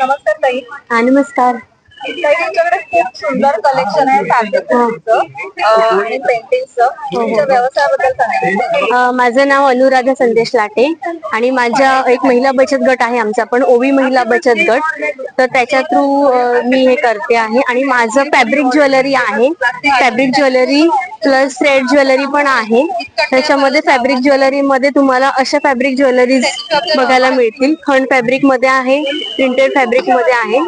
नमस्कार ताई. हा नमस्कार. ताई तुमच्याकडे खूप सुंदर कलेक्शन आहे फॅब्रिकचं आणि पेंटिंगचं तुमच्या व्यवसायाबद्दल सांगा. अ, माझं नाव अनुराधा संदेश लाटे आणि माझ्या एक महिला बचत गट आहे आमचा पण ओवी महिला बचत गट. तर त्याच्या थ्रू मी हे करते आहे. आणि माझं फॅब्रिक ज्वेलरी आहे. Fabric jewellery plus thread jewellery पण आहे. त्याच्यामध्ये फॅब्रिक ज्वेलरी मध्ये तुम्हाला अशा फॅब्रिक ज्वेलरीज बघायला मिळतील. खंड फॅब्रिकमध्ये आहे प्रिंटेड फॅब्रिकमध्ये आहे.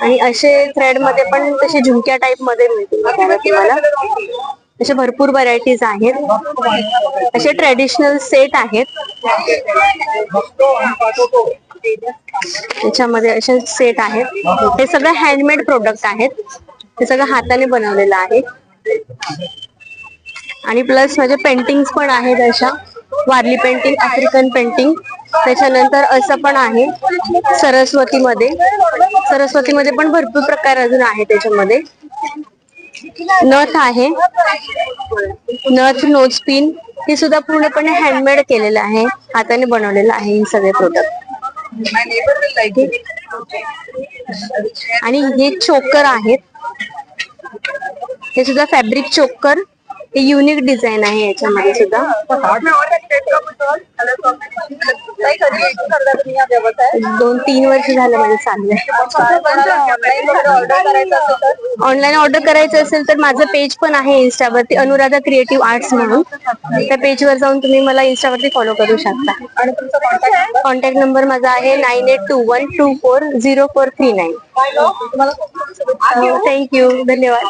आणि असे थ्रेडमध्ये पण तसे झुमक्या टाइपमध्ये मिळतील बघायला तुम्हाला. असे भरपूर व्हरायटीज आहेत. असे ट्रेडिशनल सेट आहेत. त्याच्यामध्ये असे सेट आहेत. हे सगळं हँडमेड प्रोडक्ट आहेत. हे सगळं हाताने बनवलेलं आहे. आणि प्लस माझे पेंटिंग्स पण आहेत अशा. वारली पेंटिंग आफ्रिकन पेंटिंग त्याच्यानंतर असं पण आहे सरस्वतीमध्ये. सरस्वतीमध्ये पण भरपूर प्रकार अजून आहे त्याच्यामध्ये. नथ आहे. नथ नोज पिन हे सुद्धा पूर्णपणे हँडमेड केलेलं आहे. हाताने बनवलेलं आहे हे सगळे प्रोडक्ट आणि हे चोकर आहेत. हे सुद्धा फॅब्रिक चोकर. हे युनिक डिझाईन आहे याच्यामध्ये सुद्धा. दोन तीन वर्ष झालं माझं चालू आहे ऑनलाईन ऑर्डर करायचं असेल तर माझं पेज पण आहे इन्स्टावरती अनुराधा क्रिएटिव्ह आर्ट्स म्हणून. त्या पेजवर जाऊन तुम्ही मला इन्स्टावरती फॉलो करू शकता. कॉन्टॅक्ट नंबर माझा आहे nine eight two one two four zero four three nine तुम्हाला खूप खूप शुभेच्छा थँक्यू धन्यवाद